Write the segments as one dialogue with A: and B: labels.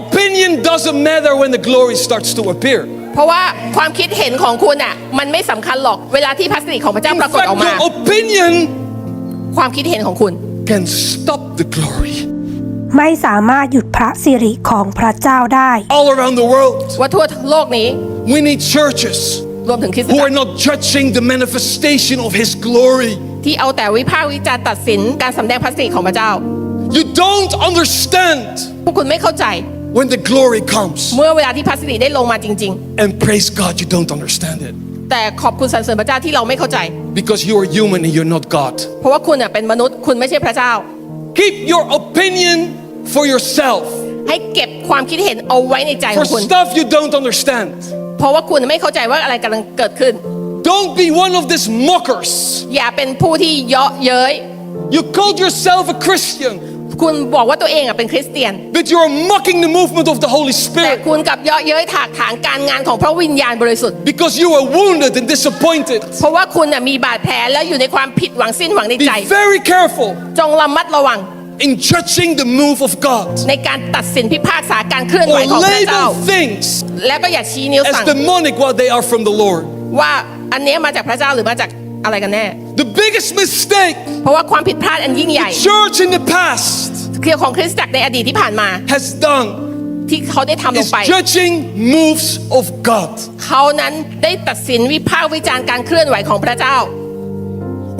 A: opinion doesn't matter when the glory starts to appear.
B: เพราะว่าความคิดเห็นของคุณอะมันไม่สำคัญหรอกเวลาที่พระสิริของพระเจ้า
A: In
B: ปรากฏ
A: fact,
B: ออกมา
A: your opinion
B: ความคิดเห็นของคุณ
A: can stop the glory
C: ไม่สามารถหยุดพระสิริของพระเจ้าได้
A: all around the world.
B: ว่าทั่วโลกนี้
A: We need churches
B: รวมถึงคริสต
A: who
B: จัก
A: are
B: ร
A: not judging the manifestation of His glory.
B: ที่เอาแต่วิพากษ์วิจารณ์ตัดสินการสำแดงพระสิริของพระเจ้า
A: You don't understand
B: พวกคุณไม่เข้าใจ
A: when the glory comes.
B: เมื่อเวลาที่พระสิริได้ลงมาจริง
A: And praise God, you don't understand it
B: ๆ แต่ขอบคุณสรรเสริญพระเจ้าที่เราไม่เข้าใจ
A: because you are human and you're not God.
B: เพราะว่าคุณเน่ยเป็นมนุษย์คุณไม่ใช่พระเจ้า
A: Keep your opinion for yourself,
B: ให้เก็บความคิดเห็นเอาไว้ในใจข
A: for
B: องคุณ
A: stuff you don't understand.
B: เพราะว่าคุณไม่เข้าใจว่าอะไรกำลังเกิดขึ้น
A: Don't be one of these mockers.
B: อย่าเป็นผู้ที่เยาะเย้ย
A: You called yourself a Christian,
B: คุณบอกว่าตัวเองอะเป็นคริสเตียน
A: but you're mocking the movement of the Holy
B: แต่
A: Spirit
B: คุณกลับเยาะเย้ยถากถางการงานของพระวิญญาณบริสุทธิ์
A: because you are wounded and disappointed.
B: เพราะว่าคุณน่ะมีบาดแผลแล้วอยู่ในความผิดหวังสิ้นหวังใน
A: Be
B: ใจ
A: very careful
B: จงระมัดระวัง
A: in judging the move of God
B: ในการตัดสินพิพากษาการเคลื่อนไหว
A: or
B: ของพระเจ้า
A: label things
B: แล้วก็อย่าชี้นิ้ว
A: as
B: สั่ง
A: demonic while they are from the Lord.
B: ว่าอันเนี้ยมาจากพระเจ้าหรือมาจากอะไรกันแน่
A: The biggest mistake
B: เพราะว่าความผิดพลาดอันยิ่งใหญ่
A: church in the past
B: เกี่ยวของคริสตจักรในอดีตที่ผ่านมา
A: has done
B: ที่เขาได้ทำลง
A: is
B: ไป
A: judging moves of God.
B: เขานั้นได้ตัดสินวิพากษ์วิจารณ์การเคลื่อนไหวของพระเจ้า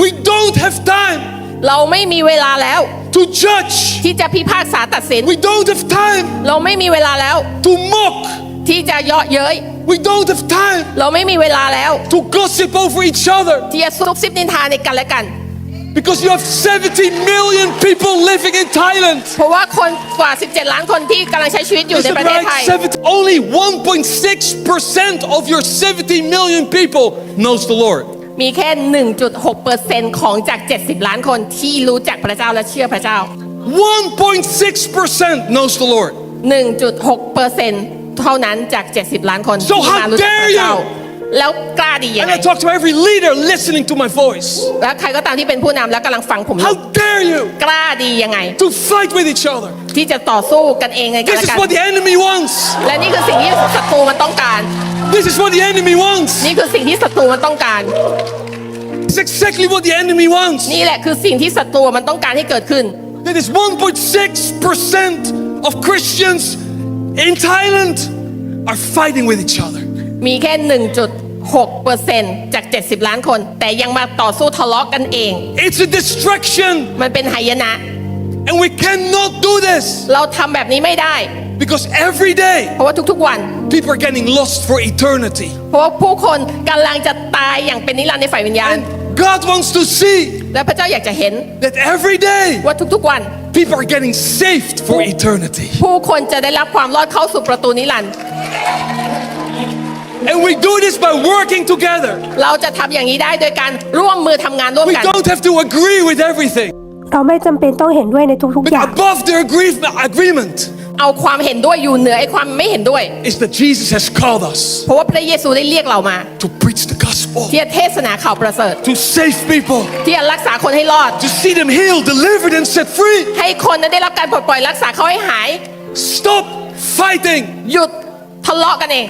A: We don't have time
B: เราไม่มีเวลาแล้ว
A: to judge.
B: ที่จะพิพากษาตัดสิน
A: We don't have time
B: เราไม่มีเวลาแล้ว
A: to mock.
B: ที่จะเยาะเย้ย
A: We don't have time
B: เราไม่มีเวลาแล้ว
A: to gossip over each other
B: ที่จะซุบซิบนินทาในกันและกัน
A: because you have 70 million people living in Thailand.
B: เพราะว่าคนกว่า 17 ล้านคนที่กำลังใช้ชีวิตอยู่
A: Is
B: ใน
A: it
B: ประเทศไทย
A: right? 70 only 1.6% of your 70 million people knows the Lord.
B: มีแค่ 1.6%ของจาก 70 ล้านคนที่รู้จักพระเจ้าและเชื่อพระเจ้า
A: 1.6% knows the Lord.
B: 1.6%เท่านั้นจาก 70 ล้านคน
A: So
B: ที่มา
A: how
B: รู้จักพ
A: dare
B: ระเจ้า
A: you?
B: แล้วกล้าดียัง
A: And
B: ไง
A: I talk to every leader listening to my voice.
B: แล้วใครก็ตามที่เป็นผู้นำแล้วกำลังฟังผมอยู่
A: How dare you
B: กล้าดียังไง
A: to fight with each other?
B: ที่จะต่อสู้กันเองในกัน
A: This
B: และ
A: is
B: กัน
A: what the enemy wants.
B: และนี่คือสิ่งที่ศัตรูมันต้องการ
A: This is what the enemy wants.
B: นี่คือสิ่งที่ศัตรูมันต้องการ
A: It's exactly what the enemy wants.
B: นี่แหละคือสิ่งที่ศัตรูมันต้องการให้เกิดขึ้น
A: That is 1.6% of Christians in Thailand are fighting with each other.
B: มีแค่ 1.6%จาก 70 ล้านคน แต่ยังมาต่อสู้ทะเลาะกันเอง
A: It's a distraction,
B: มันเป็นหายนะ
A: and we cannot do this
B: เราทำแบบนี้ไม่ได้
A: because every day
B: เพราะว่าทุกๆวัน
A: people are getting lost for eternity.
B: เพราะว่าผู้คนกำลังจะตายอย่างเป็นนิรันดร์ในฝ่ายวิญญาณ
A: And God wants to see
B: และพระเจ้าอยากจะเห็น
A: that every day
B: ว่าทุกๆวัน
A: people are getting saved for eternity.
B: ผู้คนจะได้รับความรอดเข้าสู่ประตูนิรันดร์
A: And we do this by working together.
B: เราจะทำอย่างนี้ได้โดยการร่วมมือทำงานร่วม
A: We
B: กัน
A: don't have to agree with everything.
C: เราไม่จำเป็นต้องเห็นด้วยในทุกๆ
A: But
C: อย่าง
A: above the agree- agreement
B: เอาความเห็นด้วยอยู่เหนือไอ้ความไม่เห็นด้วย
A: is that Jesus has called us
B: เพราะว่าพระเยซูได้เรียกเรามา
A: to preach the gospel,
B: ที่จะเทศนาข่าวประเสริฐ
A: to save people,
B: ที่จะรักษาคนให้รอด
A: to see them healed, delivered, and set free.
B: ให้คนนั้นได้รับการปลดปล่อยรักษาเขาให้หาย
A: Stop fighting.
B: หยุดทะเลาะกันเอง